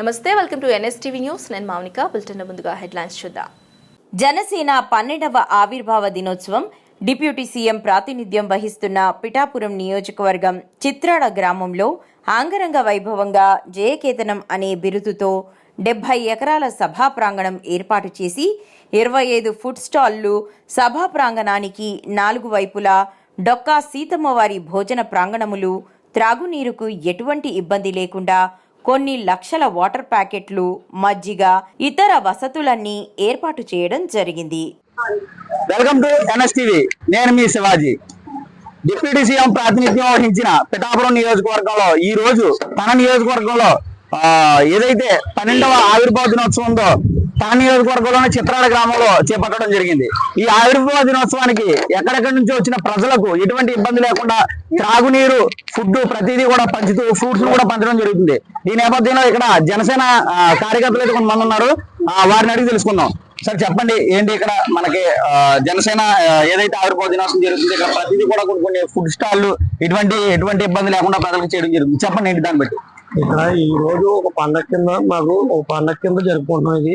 నమస్తే welcome to NSTV news. నేను Mounika bulletin ముందుగా హెడ్లైన్స్ చూద్దాం. జనసేన పన్నెండవ ఆవిర్భావ దినోత్సవం డిప్యూటీ సీఎం ప్రాతినిధ్యం వహిస్తున్న పిఠాపురం నియోజకవర్గం చిత్రాడ గ్రామంలో ఆంగరంగ వైభవంగా జయకేతనం అనే బిరుదుతో డెబ్బై ఎకరాల సభా ప్రాంగణం ఏర్పాటు చేసి ఇరవై ఐదు ఫుడ్ స్టాళ్ళు సభా ప్రాంగణానికి నాలుగు వైపులా డొక్కా సీతమ్మవారి భోజన ప్రాంగణములు త్రాగునీరుకు ఎటువంటి ఇబ్బంది లేకుండా కొన్ని లక్షల వాటర్ ప్యాకెట్లు మజ్జిగ ఇతర వసతులన్నీ ఏర్పాటు చేయడం జరిగింది. వెల్కమ్ టు ఎన్ఎస్టీవీ నేను మీ శివాజీ. డిప్యూటీ సీఎం ప్రాతినిధ్యం వహించిన పిఠాపురం నియోజకవర్గంలో ఈ రోజు తన నియోజకవర్గంలో ఆ, ఏదైతే పన్నెండవ ఆవిర్భావ దినోత్సవం తన నియోజకవర్గంలోని చిత్రాల గ్రామంలో చేపట్టడం జరిగింది. ఈ ఆవిర్భావ దినోత్సవానికి ఎక్కడెక్కడి నుంచి వచ్చిన ప్రజలకు ఎటువంటి ఇబ్బంది లేకుండా త్రాగునీరు ఫుడ్ ప్రతిదీ కూడా పంచుతూ ఫ్రూట్స్ కూడా పంచడం జరుగుతుంది. ఈ నేపథ్యంలో ఇక్కడ జనసేన కార్యకర్తలు అయితే కొంతమంది ఉన్నారు. ఆ, వారిని అడిగి తెలుసుకుందాం. సార్ చెప్పండి ఏంటి ఇక్కడ మనకి జనసేన ఏదైతే ఆవిర్భావ దినోత్సవం జరుగుతుంది ఇక్కడ ప్రతిదీ కూడా కొన్ని కొన్ని ఫుడ్ స్టాల్లు ఇటువంటి ఎటువంటి ఇబ్బంది లేకుండా ప్రజలకు చేయడం జరుగుతుంది. చెప్పండి ఏంటి దాన్ని బట్టి? ఇక్కడ ఈ రోజు ఒక పండగ కింద మాకు ఒక పండగ కింద జరుపుకుంటున్నాం ఇది.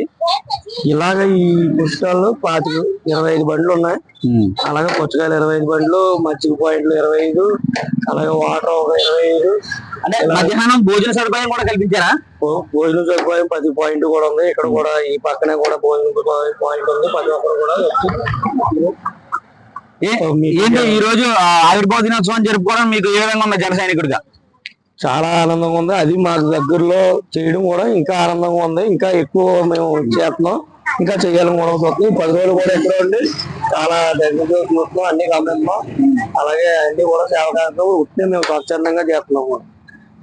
ఇలాగ ఈ పుస్తకాలు పాతిక ఇరవై ఐదు బండ్లు ఉన్నాయి. అలాగే పుచ్చకాయలు ఇరవై ఐదు బండ్లు మజ్జిగ పాయింట్లు ఇరవై ఐదు అలాగే వాటర్ ఒక ఇరవై ఐదు. అంటే మధ్యాహ్నం భోజన సదుపాయం కూడా కల్పించారా? భోజనం సదుపాయం పది పాయింట్ కూడా ఉంది. ఇక్కడ కూడా ఈ పక్కనే కూడా భోజనం పాయింట్ ఉంది. ప్రతి ఒక్కరు కూడా ఏంటి ఈ రోజు ఆవిర్భావ దినోత్సవం జరుపుకోవడం మీకు ఏ విధంగా ఉంది జన సైనికుడిగా? చాలా ఆనందంగా ఉంది. అది మాకు దగ్గరలో చేయడం కూడా ఇంకా ఆనందంగా ఉంది. ఇంకా ఎక్కువ మేము చేస్తున్నాం. ఇంకా చేయాలని కూడా ఈ పది రోజులు కూడా ఎక్కడ ఉండి చాలా దగ్గర చూస్తున్నాం అన్ని గమనిస్తున్నాం అలాగే అన్ని కూడా సేవ కార్యక్రమం ఉట్టినే మేము స్వచ్ఛందంగా చేస్తున్నాం కూడా.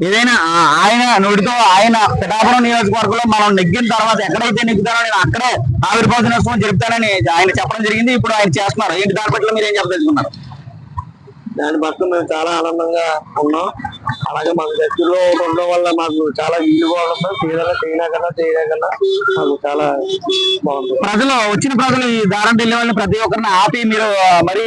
ఏదైనా ఆయన నోటితో ఆయన పిఠాపురం నియోజకవర్గంలో మనం నెగ్గిన తర్వాత ఎక్కడైతే నెగ్గుతారో నేను అక్కడే ఆవిర్భావ దినోత్సవం జరుపుతానని ఆయన చెప్పడం జరిగింది. ఇప్పుడు ఆయన చేస్తున్నారు. ఏంటి దాని పట్ల మీరు ఏం చెప్పదలుచుకున్నారు? దాని పట్ల మేము చాలా ఆనందంగా ఉన్నాం. అలాగే మాకు దగ్గరలో ఉండడం వల్ల మాకు చాలా వీలు కూడా ఉంది చేయలేక చేయనా కన్నా చేయలే కన్నా మాకు చాలా బాగుంది. ప్రజలు వచ్చిన ప్రజలు ఈ దారం వెళ్ళే వాళ్ళని ప్రతి ఒక్కరిని ఆపి మీరు మరి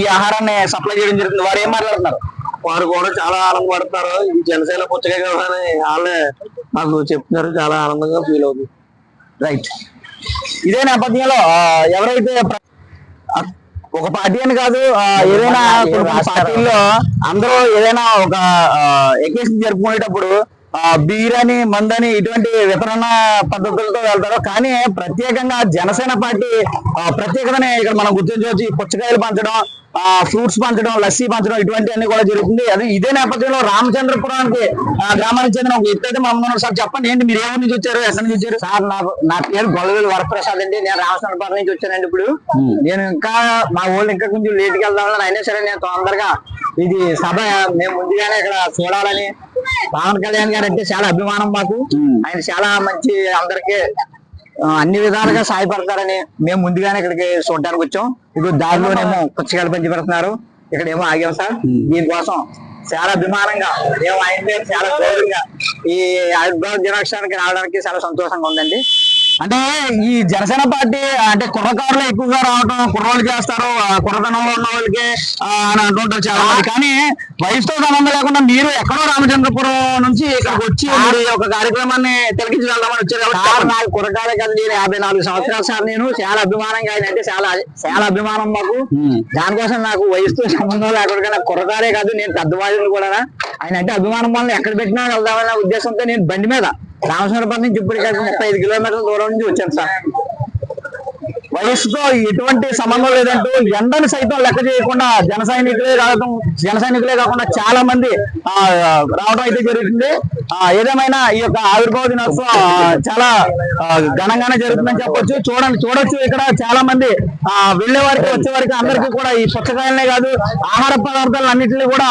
ఈ ఆహారాన్ని సప్లై చేయడం జరుగుతుంది. వారు ఏం మాట్లాడుతున్నారు? వారు కూడా చాలా ఆనందపడతారు. ఇది జనసేన పుచ్చకాయ కదా అని వాళ్ళే మాకు చెప్తున్నారు. చాలా ఆనందంగా ఫీల్ అవుతుంది. రైట్ ఇదే నేపథ్యంలో ఎవరైతే ఒక పార్టీ అని కాదు ఏదైనా పార్టీల్లో అందరూ ఏదైనా ఒక ఎకేషన్ జరుపుకునేటప్పుడు ఆ, బీర్ అని మందని ఇటువంటి వితరణ పద్ధతులతో వెళ్తారు కానీ ప్రత్యేకంగా జనసేన పార్టీ ప్రత్యేకతని ఇక్కడ మనం గుర్తించవచ్చు. ఈ పుచ్చకాయలు పంచడం ఫ్రూట్స్ పంచడం లస్సీ పంచడం ఇటువంటివన్నీ కూడా జరుగుతుంది. అది ఇదే నేపథ్యంలో రామచంద్రపురానికి ఆ, గ్రామానికి చెందిన ఒక వ్యక్తి అయితే మనం ఉన్నారు. సార్ చెప్పండి. ఏంటి మీరు ఊరు నుంచి వచ్చారు? ఎక్కడి నుంచి వచ్చారు? సార్ నాకు నా పేరు గొల్లవేలు వరప్రసాద్ అండి. నేను రామచంద్రపురం నుంచి వచ్చానండి ఇప్పుడు. నేను ఇంకా మా ఊళ్ళు ఇంకా కొంచెం లేట్కి వెళ్దామని అయినా సరే నేను తొందరగా ఇది సభ మేము ముందుగానే ఇక్కడ చూడాలని పవన్ కళ్యాణ్ గారు అంటే చాలా అభిమానం మాకు. ఆయన చాలా మంచి అందరికి అన్ని విధాలుగా సహాయపడతారని మేము ముందుగానే ఇక్కడికి చూడడానికి వచ్చాం. ఇప్పుడు దారిలోనేమో పుచ్చకాయలు పంచి పెడుతున్నారు ఇక్కడేమో ఆగాం సార్. దీనికోసం చాలా అభిమానంగా మేము ఆయన చాలా గౌరవంగా ఈ ఆవిర్భావ దినోత్సవానికి రావడానికి చాలా సంతోషంగా ఉందండి. అంటే ఈ జనసేన పార్టీ అంటే కుర్రకారులు ఎక్కువగా రావటం కుర్రోళ్ళు చేస్తారు కుర్రతనంలో ఉన్న వాళ్ళకి అని అంటుంటారు చాలా మంది. కానీ వయసుతో సంబంధం లేకుండా మీరు ఎక్కడో రామచంద్రపురం నుంచి ఇక్కడికి వచ్చి మీరు ఒక కార్యక్రమాన్ని తిలకించి వెళ్దామని వచ్చారు సార్. నాకు కురకాలే కదా నేను యాభై నాలుగు సంవత్సరాలు సార్ నేను. చాలా అభిమానంగా ఆయన అంటే చాలా చాలా అభిమానం మాకు. దానికోసం నాకు వయసుతో సంబంధం లేకుండా కుర్రకారే కాదు. నేను పెద్దవాళ్ళని కూడా ఆయన అంటే అభిమానం వల్ల ఎక్కడ పెట్టినా వెళ్దామన్న ఉద్దేశంతో నేను బండి మీద రామచంద్రపురం నుంచి ఇప్పటికీ ముప్పై ఐదు కిలోమీటర్ల దూరం నుంచి వచ్చాను సార్. వయసుతో ఎటువంటి సంబంధం లేదంటూ ఎండను సైతం లెక్క చేయకుండా జన సైనికులే రావడం జన సైనికులే కాకుండా చాలా మంది ఆ, రావడం అయితే జరుగుతుంది. ఏదేమైనా ఈ యొక్క ఆవిర్భావ దినోత్సవం చాలా ఘనంగానే జరుగుతుందని చెప్పొచ్చు. చూడండి చూడొచ్చు ఇక్కడ చాలా మంది ఆ, వెళ్ళే వారికి వచ్చే వారికి అందరికీ కూడా ఈ పుచ్చకాయలనే కాదు ఆహార పదార్థాలు అన్నింటినీ కూడా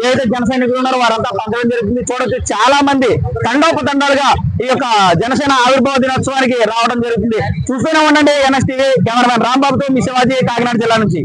ఏదైతే జన సైనికులు ఉన్నారో వారంతా పంచడం జరుగుతుంది. చూడొచ్చు చాలా మంది తండోపతండాలుగా ఈ యొక్క జనసేన ఆవిర్భావ దినోత్సవానికి రావడం జరుగుతుంది. చూస్తూనే ఉండండి ఎన్ఎస్టీవీ కెమెరామెన్ రాంబాబుతో మీ శివాజీ కాకినాడ జిల్లా నుంచి.